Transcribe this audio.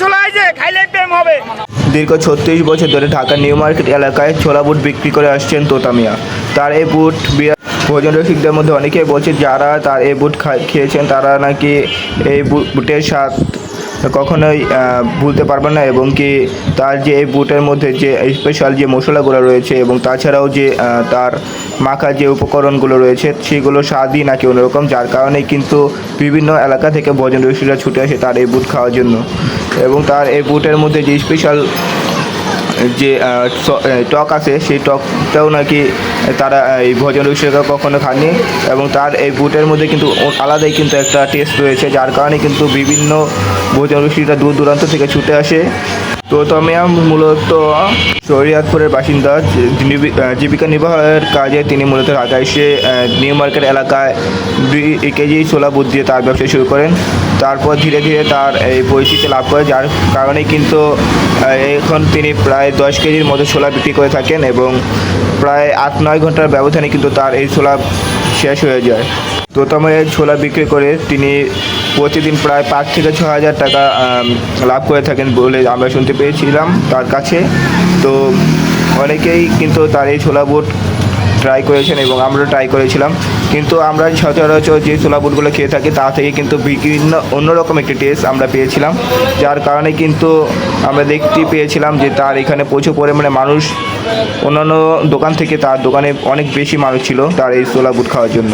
ছোলা খাইলে হবে। দীর্ঘ ছত্রিশ বছর ধরে ঢাকার নিউ মার্কেট এলাকায় ছোলা বুট বিক্রি করে আসছেন তোতামিয়া তার এই বুট ভোজন রসিকদের মধ্যে অনেকেই বলছে, যারা তার এই বুট খেয়েছেন, তারা নাকি এই বুটের স্বাদ কখনোই ভুলতে পারবেন না এবং কি তার যে এই বুটের মধ্যে যে স্পেশাল যে মশলাগুলো রয়েছে এবং তাছাড়াও যে তার মাখা যে উপকরণগুলো রয়েছে সেগুলো স্বাদই নাকি অন্যরকম, যার কারণে কিন্তু বিভিন্ন এলাকা থেকে ভোজন রসিকরা ছুটে আসে তার এই বুট খাওয়ার জন্য। এবং তার এই বুটের মধ্যে যে স্পেশাল যে টক আছে, সেই টকটাও নাকি তারা এই ভোজন রসিকরা কখনো খাননি এবং তার এই বুটের মধ্যে কিন্তু আলাদাই কিন্তু একটা টেস্ট রয়েছে, যার কারণে কিন্তু বিভিন্ন ভোজন রসিকরা দূর দূরান্ত থেকে ছুটে আসে। তো মূলত শরিয়াতপুরের বাসিন্দা, জীবি- জীবিকা নির্বাহের কাজে তিনি মূলত ঢাকা এসে নিউ মার্কেট এলাকায় দুই কেজি ছোলা বুট দিয়ে তার ব্যবসা শুরু করেন। তারপর ধীরে ধীরে তার এই পরিচিতি লাভ করে, যার কারণে কিন্তু এখন তিনি প্রায় দশ কেজির মতো ছোলা বিক্রি করে থাকেন এবং প্রায় আট নয় ঘণ্টার ব্যবধানে কিন্তু তার এই ছোলা শেষ হয়ে যায়। তো ছোলা বিক্রি করে তিনি প্রতিদিন প্রায় পাঁচ থেকে ছ হাজার টাকা লাভ করে থাকেন বলে আমরা শুনতে পেয়েছিলাম তার কাছে। তো অনেকেই কিন্তু তার এই ছোলা বুট ট্রাই করেছেন এবং আমরা ট্রাই করেছিলাম। কিন্তু আমরা সচরাচর যে ছোলা বুটগুলো খেয়ে থাকি, তা থেকে কিন্তু বিভিন্ন অন্যরকম একটি টেস্ট আমরা পেয়েছিলাম। যার কারণে কিন্তু আমরা দেখতে পেয়েছিলাম যে তার এখানে প্রচুর পরিমাণে মানুষ, অন্যান্য দোকান থেকে তার দোকানে অনেক বেশি মানুষ ছিল তার এই ছোলা বুট খাওয়ার জন্য।